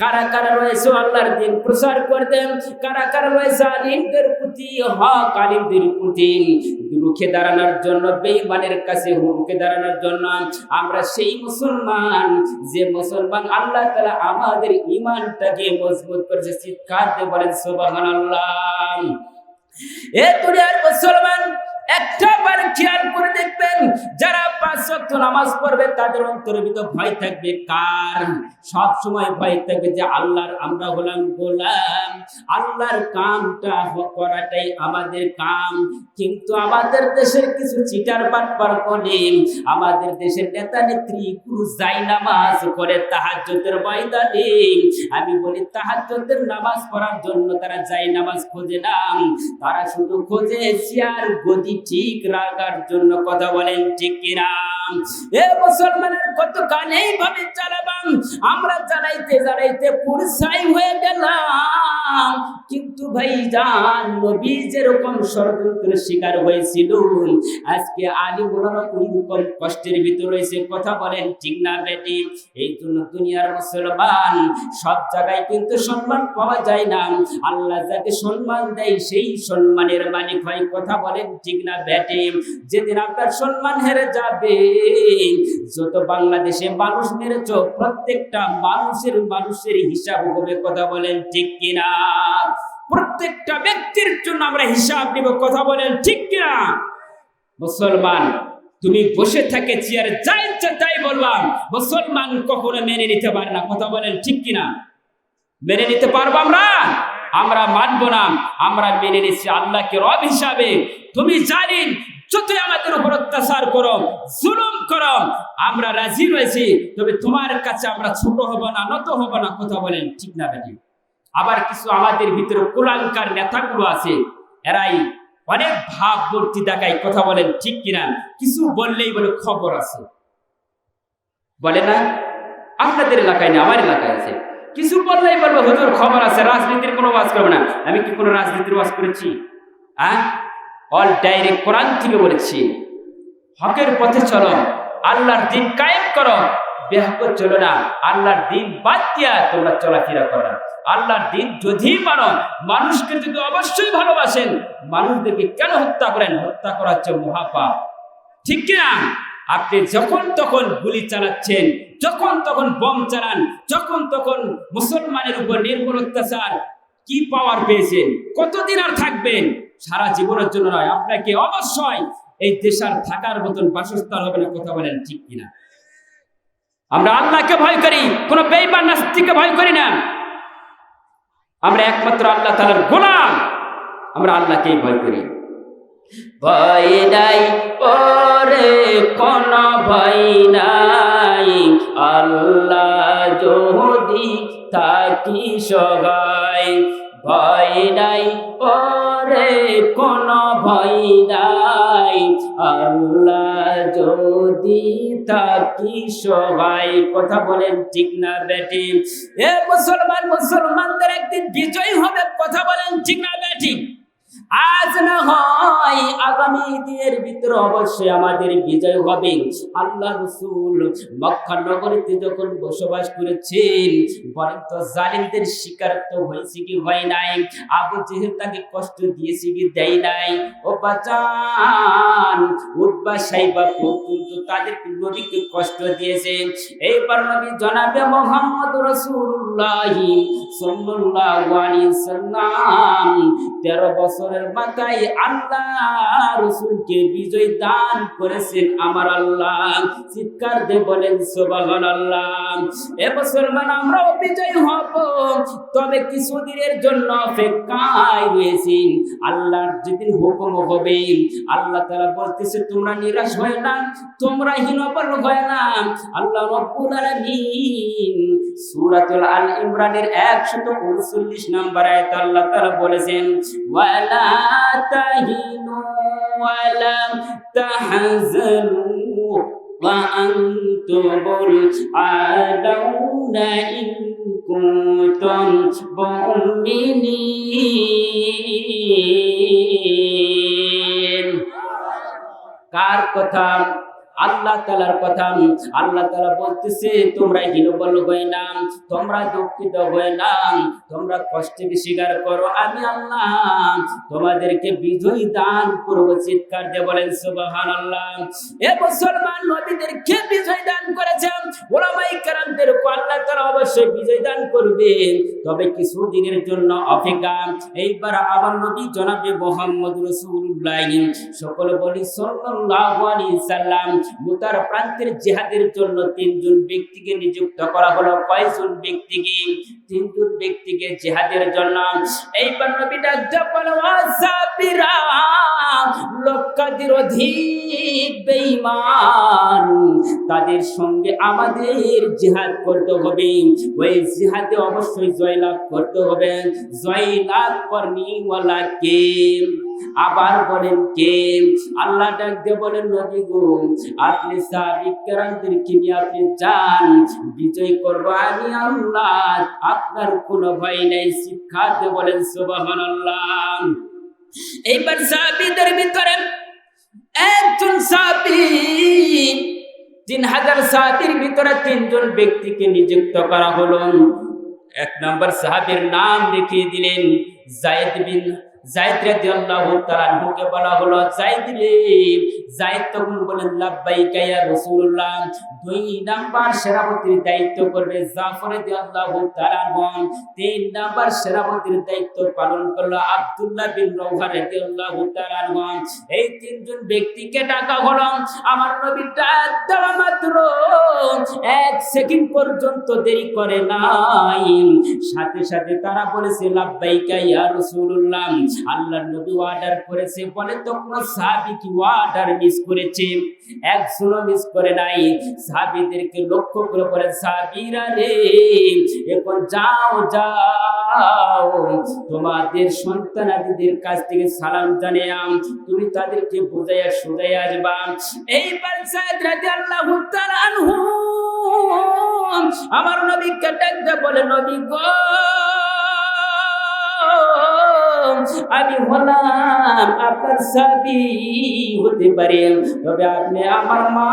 কারা কারা রয়েছে আল্লাহর দিন প্রচার করতেন কারা কারা রয়েছে আলিমদের প্রতি? হক আলিমদের প্রতি। রুখে দাঁড়ানোর জন্য, বেঈমানের কাছে রুখে দাঁড়ানোর জন্য। আমরা সেই মুসলমান, যে মুসলমান আল্লাহ তালা আমাদের ইমানটাকে মজবুত করেছে। চিৎকার দিয়ে বলেন আল্লাহ এ দুনিয়ার মুসলমান একটা বার খেয়াল করে দেখবেন, যারা পাঁচ ওয়াক্ত নামাজ পড়বে, তাদের অন্তরের ভিতর ভয় থাকবে। কার? সব সময় ভয় থাকবে যে আল্লাহর আমরা হলাম গোলাম। আল্লাহর কামটা করাটাই আমাদের কাম। কিন্তু আমাদের দেশের কিছু চিটার করে আমাদের দেশের নেতা নেত্রী যাই নামাজ করে ময়দানে। আমি বলি, তাহাজ্জুদের নামাজ পড়ার জন্য তারা যাই নামাজ খোঁজে না। তারা শুধু খোঁজে, চেয়ার, গদি ঠিক রাখার জন্য কথা বলেন, ঠিক কিনা? এ মুসলমানের কত কান এইভাবে চালাবাম? আমরা চালাইতে চালাইতে পুরসাই হয়ে গেলাম। কিন্তু ভাই জান নবী যেরকম ষড়যন্ত্রের শিকার হয়েছিল, আজকে আলী মোলারা ওইরকম কষ্টের ভিতর রয়েছে কথা বলেন, ঠিক না বেটি? এই জন্য দুনিয়ার মুসলমান, সব জায়গায় কিন্তু সম্মান পাওয়া যায় না। আল্লাহ যাকে সম্মান দেয়, সেই সম্মানের মালিক হয়। কথা বলেন, ঠিক না বেটি? যেদিন আপনার সম্মান হেরে যাবে, যত বাংলাদেশে মানুষ মেরেছ, প্রত্যেকটা মানুষের মানুষের হিসাব হবে, কথা বলেন, ঠিক কিনা? প্রত্যেকটা ব্যক্তির জন্য আমরা হিসাব নিব, কথা বলেন ঠিক কিনা? মুসলমান, তুমি বসে থাকে চেয়ারে যা ইচ্ছা তাই বললাম মুসলমান কখনো মেনে নিতে পারে না, কথা বলেন ঠিক কিনা? মেনে নিতে পারব আমরা? আমরা মানবো না, আমরা মেনে নিচ্ছি আল্লাহকে রব হিসাবে। তুমি জানি যতই আমাদের উপর অত্যাচার করো, জুলুম করো, আমরা রাজি রয়েছি, তবে তোমার কাছে আমরা ছোট হব না, নত হব না, কথা বলেন ঠিক না, বেটি? আবার কিছু আমাদের ভিতরে কুলাঙ্কার নেতাগুলো আছে, এরাই অনেক ভাবমূর্তি দেখায়, কথা বলেন ঠিক কিনা? কিছু বললেই বলে খবর আছে। বলে না? আপনাদের এলাকায় না আমার এলাকায় আছে। কিছু বললেই বলব, হুজুর, খবর আছে, রাজনীতির কোনো বাস করবে না। আমি কি কোনো রাজনীতির বাস করেছি? হ্যাঁ অল ডাইরেক্ট কোরআন থেকে বলেছি, হকের পথে চলো, আল্লাহর দিন কায়েম করো বেহক চলো না, আল্লাহর দিন বাদ দিয়া তোমরা চলাফেরা করো আল্লাহর দিন যদি মানো মানুষকে যদি অবশ্যই ভালোবাসেন, মানুষদেরকে কেন হত্যা করেন? হত্যা করা হচ্ছে মহাপাপ। ঠিক কিনা? আপনি যখন তখন গুলি চালাচ্ছেন, যখন তখন বম চালান, যখন তখন মুসলমানের উপর নির্ভর অত্যাচার, কি পাওয়ার পেয়েছেন? কতদিন আর থাকবেন? সারা জীবনের জন্য নয়, আপনাকে অবশ্যই এই দেশার থাকার মতন বাসস্থান হবে না, কথা বলেন ঠিক কিনা? আমরা আল্লাহকে ভয় করি, কোনো বেইমান নাস্তিকে ভয় করি না। আমরা একমাত্র আল্লাহ তালার গোলাম। আমরা আল্লাহকেই ভয় করি। ভয় নাই, পরে কোন ভয় নাই। আল্লাহ যদি থাকি সবাই ভয় কোন ভয় নাই। আল্লাহ যদি থাকি সবাই, কথা বলেন ঠিক না বেটি? এ মুসলমান, মুসলমানদের একদিন বিজয় হবে, কথা বলেন ঠিক না বেটি? আজ না হয় আগামী দিনের ভিতরে অবশ্যই আমাদের বিজয় হবে আল্লাহ রসুল। মক্কা নগরীতে যখন বসবাস করেছেন, বলেন তো জালিমদের শিকার তো হয়েছে কি হয় নাই? আবু জেহেল তাকে কষ্ট দিয়েছে কি দেয় নাই? ও বাচান উদ্বা সাইবা কিন্তু তাদের নবীকে কষ্ট দিয়েছে এইবার নবী জনাবে মোহাম্মদ রসুল্লাহ সাল্লাল্লাহু আলাইহি সাল্লাম তেরো বছরের মাথায় আল্লাহ রসুলকে বিজয় দান করেছেন আমার আল্লাহ। চিৎকার দে বলেন সোবাগান আল্লাহ এ মুসলমান, আমরাও বিজয় হব। তবে কিছুদিনের জন্য অপেক্ষায় রয়েছি। আল্লাহর যেদিন হুকুম হবে, আল্লাহ তারা বলতেছে, তোমরা নিরাশ হয় না, তোমরা হীনপর হয় না। আল্লাহ রব্বুল আলামিন সূরাতুল আল ইমরানের 139 নম্বর আয়াত আল্লাহ তাআলা বলেছেন, ওয়ালা তাহিনু ওয়ালা তাহজানু وأنتم الأعلون إن كنتم مؤمنين কার কথা আল্লাহ তালার কথা, আল্লাহ তালা বলতেছে, তোমরা হীনবল হয়ে না, তোমরা দুঃখিত হয়ে না, তোমরা কষ্টকে স্বীকার করো। আমি আল্লাহ তোমাদেরকে বিজয়ী দান করব। চিৎকার দিয়ে বলেন সুবাহান আল্লাহ এ মুসলমান বিজয় দান করেছেন। ওলামাই কারামদের আল্লাহ অবশ্যই বিজয় দান করবে তবে কিছু দিনের জন্য অপেক্ষা। এইবার আমার নবী জনাবে মোহাম্মদ রসুল্লাহ। সকল বলি সাল্লাম। মুতার প্রান্তের জিহাদের জন্য তিনজন ব্যক্তিকে নিযুক্ত করা হলো। কয়জন ব্যক্তিকে? তিনজন ব্যক্তিকে জিহাদের জন্য। এইবার নবী ডাক বলো আসাবিরা লক্ষাধির অধিক বেঈমান, তাদের সঙ্গে আমাদের জিহাদ করতে হবে। ওই জিহাদে অবশ্যই জয়লাভ করতে হবে। জয়লাভ করনিওয়ালা কে আবার বলেন কে? আল্লাহ ডাক দিয়ে বলেন, নবী গো, আপনি সাবিক কেরামদেরকে নিয়ে আপনি যান? বিজয় করব আমি আল্লাহ। আপনার কোনো ভয় নেই। শিক্ষা দিয়ে বলেন, সুবহানাল্লাহ। এইবার সাহাবীদের ভিতরে একজন সাহাবী, তিন হাজার সাহাবীর ভিতরে তিনজন ব্যক্তিকে নিযুক্ত করা হলো। এক নম্বর সাহাবীর নাম লিখিয়ে দিলেন, জায়েদ বিন জায়েদ রাদিয়াল্লাহু তাআলা আনহুকে বলা হলো জায়েদ রে জায়েদ তখন বলেন, লাব্বাইকা ইয়া রাসূলুল্লাহ, দুই নাম্বার সেনাপতির দায়িত্ব করবে জাফর রাদিয়াল্লাহু তাআলা তিন নাম্বার সেনাপতির দায়িত্ব পালন করল আব্দুল্লাহ বিন রওহা রাদিয়াল্লাহু তাআলা এই তিনজন ব্যক্তিকে ডাকা হলো, আমার নবী ডাক মাত্র এক সেকেন্ড পর্যন্ত দেরি করে নাই। সাথে সাথে তারা বলেছে, লাব্বাইকা ইয়া রাসূলুল্লাহ। আল্লাহর নবী অর্ডার করেছে। বলে তো কোন সাহাবী কি অর্ডার মিস করেছে। এক একজনও মিস করে নাই। সাবিদেরকে লক্ষ্য করে বলে সাহাবীরা রে, এখন যাও যাও। তোমাদের সন্তানাদিদের কাছ থেকে সালাম জানিয়াম। তুমি তাদেরকে বোঝাইয়া সুজাইয়া আসবা। এইবার সাইদ রাদিয়াল্লাহু তাআলা আনহু। আমার নবীকে ডাকতে বলে, নবী গো। আমি হলাম আপনার সাবি হতে পারে। তবে আপনি আমার মা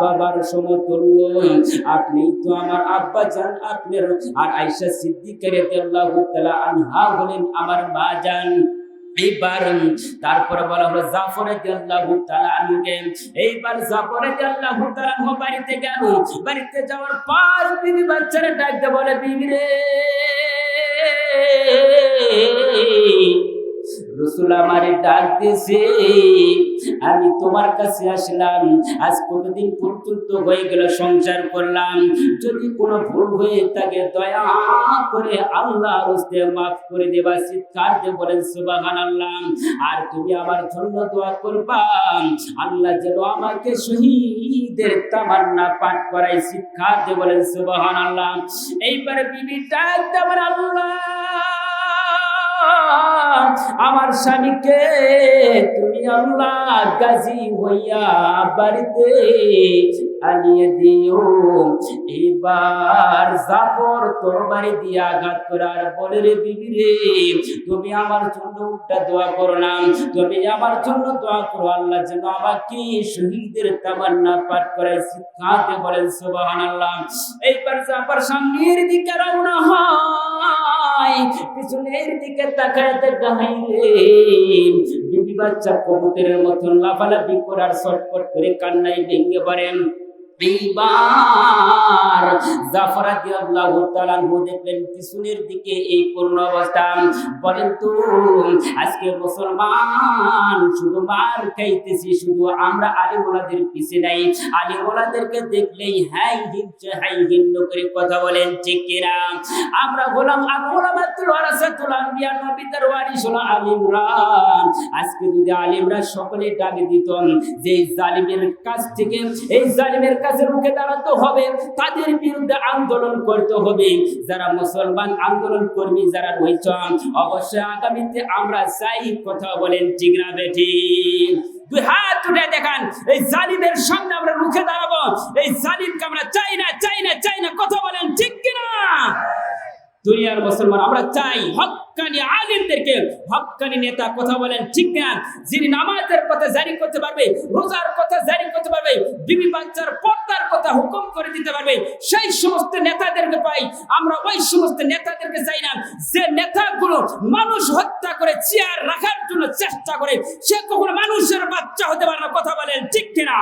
বাবার সমতুল্য আপনি তো আমার আব্বা জান আপনার আর আয়সা সিদ্দিকের আনহা হলেন আমার মা জান। এইবার তারপরে বলা হলো, জাফরে আল্লাহু তাআলা আনহুকে। এইবার জাফরে আল্লাহু তাআলা বাড়িতে গেল। বাড়িতে যাওয়ার পর বিবি বাচ্চারা ডাকতে বলে, বিবি রে রসুল আমারে ডাক আমি তোমার কাছে আসলাম। আজ কতদিন পর্যন্ত হয়ে গেল সংসার করলাম। যদি কোনো ভুল হয়ে থাকে, দয়া করে আল্লাহ মাফ করে দেবা, চিৎকার বলেন সুবাহান আল্লাহ আর তুমি আমার জন্য দোয়া করবা। আল্লাহ যেন আমাকে শহীদের তামান্না পাঠ করাই চিৎকার বলেন সুবাহান আল্লাহ এইবার বিবি ডাক আল্লাহ। আমার স্বামীকে তুমি আল্লাহ গাজী হইয়া বাড়িতে আনিয়ে দিও। এবার জাফর তোর বাড়ি দিয়ে আঘাত করার বলে রে বিবি তুমি আমার জন্য উল্টা দোয়া করো না। তুমি আমার জন্য দোয়া করো, আল্লাহ যেন আমাকে শহীদের তামান্না পাঠ করে শিক্ষাতে বলেন সুবাহান আল্লাহ এইবার জাফর সামনের দিকে রওনা হয়। পিছনের দিকে তাকাইতে গাহাই রে বিবি বাচ্চা কবুতরের মতন লাফালাফি করার সটপট করে কান্নায় ভেঙে পড়েন। এইবার জাফর রাদিয়াল্লাহু তাআলা দেখলেন পিছনের দিকে এই অবস্থা। বলেন তো, আজকে মুসলমান শুধু মার খাইতেছি, শুধু আমরা আলিমোলাদের পিছে নাই। দেখলেই হাই হাই করে কথা বলেন, ঠিক কিনা? আমরা ওয়ারাসাতুল ওয়ারিস হলো আলিমরা আজকে যদি আলিমরা সকলে ডাকে দিত যে জালিমের কাছ থেকে, এই জালিমের কাছে রুখে দাঁড়াতে হবে, তাদের বিরুদ্ধে আন্দোলন করতে হবে। যারা মুসলমান আন্দোলন কর্মী, যারা রয়েছ অবশ্যই আগামীতে আমরা চাই কথা বলেন, ঠিক না দুই হাত উঠে দেখান, এই সামনে আমরা রুখে দাঁড়াবো। এই আমরা চাই না চাই না চাই না, কথা বলেন, ঠিক কিনা? দুনিয়ার মুসলমান, আমরা চাই হক হক্কানি আলিমদেরকে হক্কানি নেতা, কথা বলেন, ঠিক না? যিনি নামাজের কথা জারি করতে পারবে, রোজার কথা জারি করতে পারবে, বিবি বাচ্চার কথা হুকুম করে দিতে পারবে। সেই সমস্ত নেতাদেরকে পাই। আমরা ওই সমস্ত নেতাদেরকে চাই না। যে নেতাগুলো মানুষ হত্যা করে, চেয়ার রাখার জন্য চেষ্টা করে, সে কখনো মানুষের বাচ্চা হতে পারে না। কথা বলেন ঠিক কিনা?